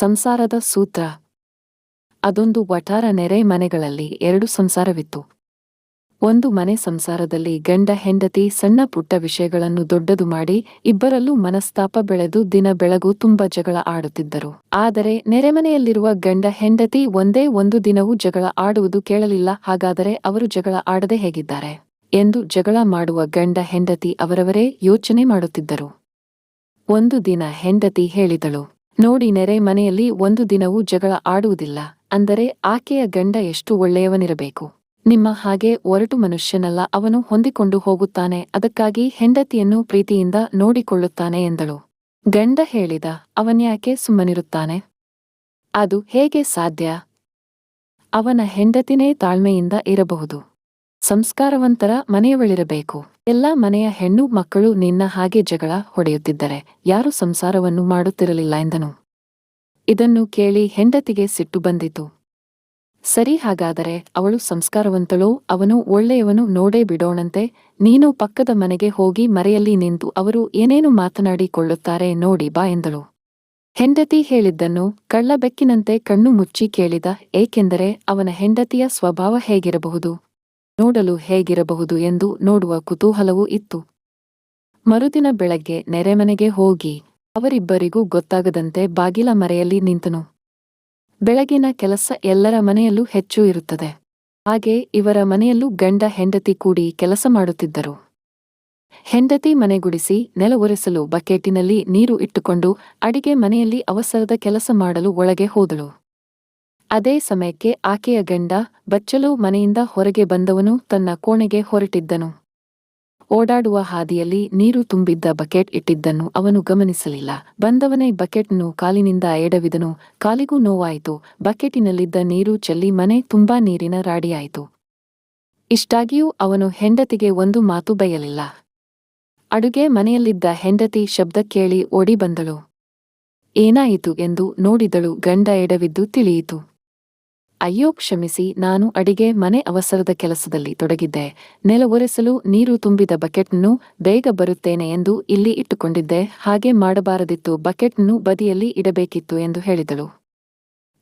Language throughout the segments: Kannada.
ಸಂಸಾರದ ಸೂತ್ರ. ಅದೊಂದು ವಠಾರ ನೆರೆ ಮನೆಗಳಲ್ಲಿ ಎರಡು ಸಂಸಾರವಿತ್ತು. ಒಂದು ಮನೆ ಸಂಸಾರದಲ್ಲಿ ಗಂಡ ಹೆಂಡತಿ ಸಣ್ಣ ಪುಟ್ಟ ವಿಷಯಗಳನ್ನು ದೊಡ್ಡದು ಮಾಡಿ ಇಬ್ಬರಲ್ಲೂ ಮನಸ್ತಾಪ ಬೆಳೆದು ದಿನ ಬೆಳಗು ತುಂಬ ಜಗಳ ಆಡುತ್ತಿದ್ದರು. ಆದರೆ ನೆರೆಮನೆಯಲ್ಲಿರುವ ಗಂಡ ಹೆಂಡತಿ ಒಂದೇ ಒಂದು ದಿನವೂ ಜಗಳ ಆಡುವುದು ಕೇಳಲಿಲ್ಲ, ಹಾಗಾದರೆ ಅವರು ಜಗಳ ಆಡದೆ ಹೇಗಿದ್ದಾರೆ? ಎಂದು ಜಗಳ ಮಾಡುವ ಗಂಡ ಹೆಂಡತಿ ಅವರವರೇ ಯೋಚನೆ ಮಾಡುತ್ತಿದ್ದರು. ಒಂದು ದಿನ ಹೆಂಡತಿ ಹೇಳಿದಳು ನೋಡಿ ನೆರೆ ಮನೆಯಲ್ಲಿ ಒಂದು ದಿನವೂ ಜಗಳ ಆಡುವುದಿಲ್ಲ, ಅಂದರೆ ಆಕೆಯ ಗಂಡ ಎಷ್ಟು ಒಳ್ಳೆಯವನಿರಬೇಕು. ನಿಮ್ಮ ಹಾಗೆ ಒರಟು ಮನುಷ್ಯನಲ್ಲ, ಅವನು ಹೊಂದಿಕೊಂಡು ಹೋಗುತ್ತಾನೆ, ಅದಕ್ಕಾಗಿ ಹೆಂಡತಿಯನ್ನು ಪ್ರೀತಿಯಿಂದ ನೋಡಿಕೊಳ್ಳುತ್ತಾನೆ ಎಂದಳು. ಗಂಡ ಹೇಳಿದ, ಅವನ್ಯಾಕೆ ಸುಮ್ಮನಿರುತ್ತಾನೆ? ಅದು ಹೇಗೆ ಸಾಧ್ಯ? ಅವನ ಹೆಂಡತಿನೇ ತಾಳ್ಮೆಯಿಂದ ಇರಬಹುದು. ಸಂಸ್ಕಾರವಂತರ ಮನೆಯವಳಿರಬೇಕು. ಎಲ್ಲ ಮನೆಯ ಹೆಣ್ಣು ಮಕ್ಕಳು ನಿನ್ನ ಹಾಗೆ ಜಗಳ ಹೊಡೆಯುತ್ತಿದ್ದರೆ ಯಾರು ಸಂಸಾರವನ್ನು ಮಾಡುತ್ತಿರಲಿಲ್ಲ ಎಂದನು. ಇದನ್ನು ಕೇಳಿ ಹೆಂಡತಿಗೆ ಸಿಟ್ಟು ಬಂದಿತು. ಸರಿ ಹಾಗಾದರೆ ಅವಳು ಸಂಸ್ಕಾರವಂತಳೋ, ಅವನು ಒಳ್ಳೆಯವನು ನೋಡೇ ಬಿಡೋಣಂತೆ, ನೀನು ಪಕ್ಕದ ಮನೆಗೆ ಹೋಗಿ ಮರೆಯಲ್ಲಿ ನಿಂತು ಅವರು ಏನೇನು ಮಾತನಾಡಿಕೊಳ್ಳುತ್ತಾರೆ ನೋಡಿ ಬಾ ಎಂದಳು. ಹೆಂಡತಿ ಹೇಳಿದ್ದನ್ನು ಕಳ್ಳಬೆಕ್ಕಿನಂತೆ ಕಣ್ಣು ಮುಚ್ಚಿ ಕೇಳಿದ, ಏಕೆಂದರೆ ಅವನ ಹೆಂಡತಿಯ ಸ್ವಭಾವ ಹೇಗಿರಬಹುದು? ನೋಡಲು ಹೇಗಿರಬಹುದು ಎಂದು ನೋಡುವ ಕುತೂಹಲವೂ ಇತ್ತು. ಮರುದಿನ ಬೆಳಗ್ಗೆ ನೆರೆಮನೆಗೆ ಹೋಗಿ ಅವರಿಬ್ಬರಿಗೂ ಗೊತ್ತಾಗದಂತೆ ಬಾಗಿಲ ಮರೆಯಲ್ಲಿ ನಿಂತನು. ಬೆಳಗಿನ ಕೆಲಸ ಎಲ್ಲರ ಮನೆಯಲ್ಲೂ ಹೆಚ್ಚು ಇರುತ್ತದೆ. ಹಾಗೆ ಇವರ ಮನೆಯಲ್ಲೂ ಗಂಡ ಹೆಂಡತಿ ಕೂಡಿ ಕೆಲಸ ಮಾಡುತ್ತಿದ್ದರು. ಹೆಂಡತಿ ಮನೆಗುಡಿಸಿ ನೆಲ ಒರೆಸಲು ಬಕೆಟಿನಲ್ಲಿ ನೀರು ಇಟ್ಟುಕೊಂಡು ಅಡಿಗೆ ಮನೆಯಲ್ಲಿ ಅವಸರದ ಕೆಲಸ ಮಾಡಲು ಒಳಗೆ ಹೋದಳು. ಅದೇ ಸಮಯಕ್ಕೆ ಆಕೆಯ ಗಂಡ ಬಚ್ಚಲು ಮನೆಯಿಂದ ಹೊರಗೆ ಬಂದವನು ತನ್ನ ಕೋಣೆಗೆ ಹೊರಟಿದ್ದನು. ಓಡಾಡುವ ಹಾದಿಯಲ್ಲಿ ನೀರು ತುಂಬಿದ್ದ ಬಕೆಟ್ ಇಟ್ಟಿದ್ದನ್ನು ಅವನು ಗಮನಿಸಲಿಲ್ಲ. ಬಂದವನೇ ಬಕೆಟ್ನು ಕಾಲಿನಿಂದ ಎಡವಿದನು. ಕಾಲಿಗೂ ನೋವಾಯಿತು. ಬಕೆಟಿನಲ್ಲಿದ್ದ ನೀರು ಚೆಲ್ಲಿ ಮನೆ ತುಂಬಾ ನೀರಿನ ರಾಡಿಯಾಯಿತು. ಇಷ್ಟಾಗಿಯೂ ಅವನು ಹೆಂಡತಿಗೆ ಒಂದು ಮಾತು ಬಯಲಿಲ್ಲ. ಅಡುಗೆ ಮನೆಯಲ್ಲಿದ್ದ ಹೆಂಡತಿ ಶಬ್ದ ಕೇಳಿ ಓಡಿ ಬಂದಳು. ಏನಾಯಿತು? ಎಂದು ನೋಡಿದಳು ಗಂಡ ಎಡವಿದ್ದು ತಿಳಿಯಿತು. ಅಯ್ಯೋ, ಕ್ಷಮಿಸಿ, ನಾನು ಅಡಿಗೆ ಮನೆ ಅವಸರದ ಕೆಲಸದಲ್ಲಿ ತೊಡಗಿದ್ದೆ. ನೆಲ ಒರೆಸಲು ನೀರು ತುಂಬಿದ ಬಕೆಟ್ನ್ನು ಬೇಗ ಬರುತ್ತೇನೆ ಎಂದು ಇಲ್ಲಿ ಇಟ್ಟುಕೊಂಡಿದ್ದೆ. ಹಾಗೆ ಮಾಡಬಾರದಿತ್ತು, ಬಕೆಟ್ನ್ನು ಬದಿಯಲ್ಲಿ ಇಡಬೇಕಿತ್ತು ಎಂದು ಹೇಳಿದಳು.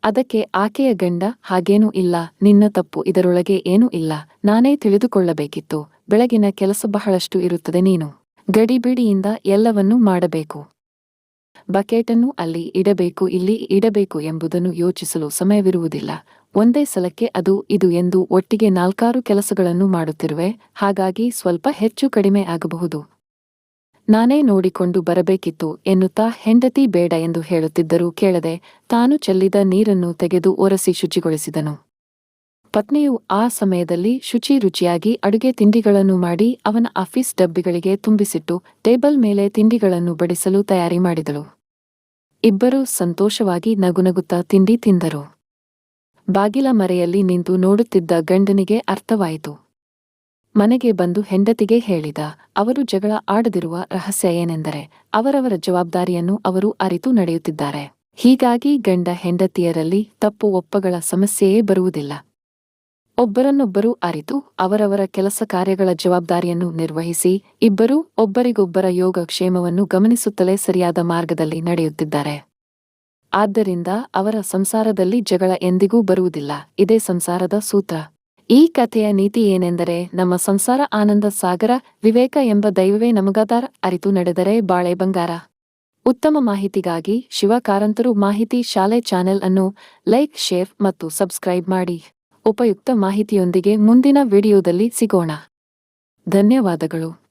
ಅದಕ್ಕೆ ಆಕೆಯ ಗಂಡ, ಹಾಗೇನೂ ಇಲ್ಲ, ನಿನ್ನ ತಪ್ಪು, ಇದರೊಳಗೆ ಏನೂ ಇಲ್ಲ, ನಾನೇ ತಿಳಿದುಕೊಳ್ಳಬೇಕಿತ್ತು. ಬೆಳಗಿನ ಕೆಲಸ ಬಹಳಷ್ಟು ಇರುತ್ತದೆ ನೀನು. ಗಡಿಬಿಡಿಯಿಂದ ಎಲ್ಲವನ್ನೂ ಮಾಡಬೇಕು. ಬಕೆಟನ್ನು ಅಲ್ಲಿ ಇಡಬೇಕು, ಇಲ್ಲಿ ಇಡಬೇಕು ಎಂಬುದನ್ನು ಯೋಚಿಸಲು ಸಮಯವಿರುವುದಿಲ್ಲ. ಒಂದೇ ಸಲಕ್ಕೆ ಅದು ಇದು ಎಂದು ಒಟ್ಟಿಗೆ ನಾಲ್ಕಾರು ಕೆಲಸಗಳನ್ನು ಮಾಡುತ್ತಿರುವೆ, ಹಾಗಾಗಿ ಸ್ವಲ್ಪ ಹೆಚ್ಚು ಕಡಿಮೆ ಆಗಬಹುದು. ನಾನೇ ನೋಡಿಕೊಂಡು ಬರಬೇಕಿತ್ತು, ಎನ್ನುತ್ತಾ ಹೆಂಡತಿ ಬೇಡ ಎಂದು ಹೇಳುತ್ತಿದ್ದರೂ ಕೇಳದೆ ತಾನು ಚೆಲ್ಲಿದ ನೀರನ್ನು ತೆಗೆದು ಒರೆಸಿ ಶುಚಿಗೊಳಿಸಿದನು. ಪತ್ನಿಯು ಆ ಸಮಯದಲ್ಲಿ ಶುಚಿ ರುಚಿಯಾಗಿ ಅಡುಗೆ ತಿಂಡಿಗಳನ್ನು ಮಾಡಿ ಅವನ ಆಫೀಸ್ ಡಬ್ಬಿಗಳಿಗೆ ತುಂಬಿಸಿಟ್ಟು ಟೇಬಲ್ ಮೇಲೆ ತಿಂಡಿಗಳನ್ನು ಬಡಿಸಲು ತಯಾರಿ ಮಾಡಿದಳು. ಇಬ್ಬರೂ ಸಂತೋಷವಾಗಿ ನಗುನಗುತ್ತಾ ತಿಂಡಿ ತಿಂದರು. ಬಾಗಿಲ ಮರೆಯಲ್ಲಿ ನಿಂತು ನೋಡುತ್ತಿದ್ದ ಗಂಡನಿಗೆ ಅರ್ಥವಾಯಿತು. ಮನೆಗೆ ಬಂದು ಹೆಂಡತಿಗೆ ಹೇಳಿದ, ಅವರು ಜಗಳ ಆಡದಿರುವ ರಹಸ್ಯ ಏನೆಂದರೆ, ಅವರವರ ಜವಾಬ್ದಾರಿಯನ್ನು ಅವರು ಅರಿತು ನಡೆಯುತ್ತಿದ್ದಾರೆ. ಹೀಗಾಗಿ ಗಂಡ ಹೆಂಡತಿಯರಲ್ಲಿ ತಪ್ಪು ಒಪ್ಪಗಳ ಸಮಸ್ಯೆಯೇ ಬರುವುದಿಲ್ಲ. ಒಬ್ಬರನ್ನೊಬ್ಬರು ಅರಿತು ಅವರವರ ಕೆಲಸ ಕಾರ್ಯಗಳ ಜವಾಬ್ದಾರಿಯನ್ನು ನಿರ್ವಹಿಸಿ, ಇಬ್ಬರೂ ಒಬ್ಬರಿಗೊಬ್ಬರ ಯೋಗಕ್ಷೇಮವನ್ನು ಗಮನಿಸುತ್ತಲೇ ಸರಿಯಾದ ಮಾರ್ಗದಲ್ಲಿ ನಡೆಯುತ್ತಿದ್ದಾರೆ. ಆದ್ದರಿಂದ ಅವರ ಸಂಸಾರದಲ್ಲಿ ಜಗಳ ಎಂದಿಗೂ ಬರುವುದಿಲ್ಲ. ಇದೇ ಸಂಸಾರದ ಸೂತ್ರ. ಈ ಕಥೆಯ ನೀತಿ ಏನೆಂದರೆ, ನಮ್ಮ ಸಂಸಾರ ಆನಂದ ಸಾಗರ, ವಿವೇಕ ಎಂಬ ದೈವವೇ ನಮಗಾದಾರ ಅರಿತು ನಡೆದರೆ ಬಾಳೆ ಬಂಗಾರ. ಉತ್ತಮ ಮಾಹಿತಿಗಾಗಿ ಶಿವಕಾರಂತರು ಮಾಹಿತಿ ಶಾಲೆ ಚಾನೆಲ್ ಅನ್ನು ಲೈಕ್, ಶೇರ್ ಮತ್ತು ಸಬ್ಸ್ಕ್ರೈಬ್ ಮಾಡಿ. ಉಪಯುಕ್ತ ಮಾಹಿತಿಯೊಂದಿಗೆ ಮುಂದಿನ ವಿಡಿಯೋದಲ್ಲಿ ಸಿಗೋಣ. ಧನ್ಯವಾದಗಳು.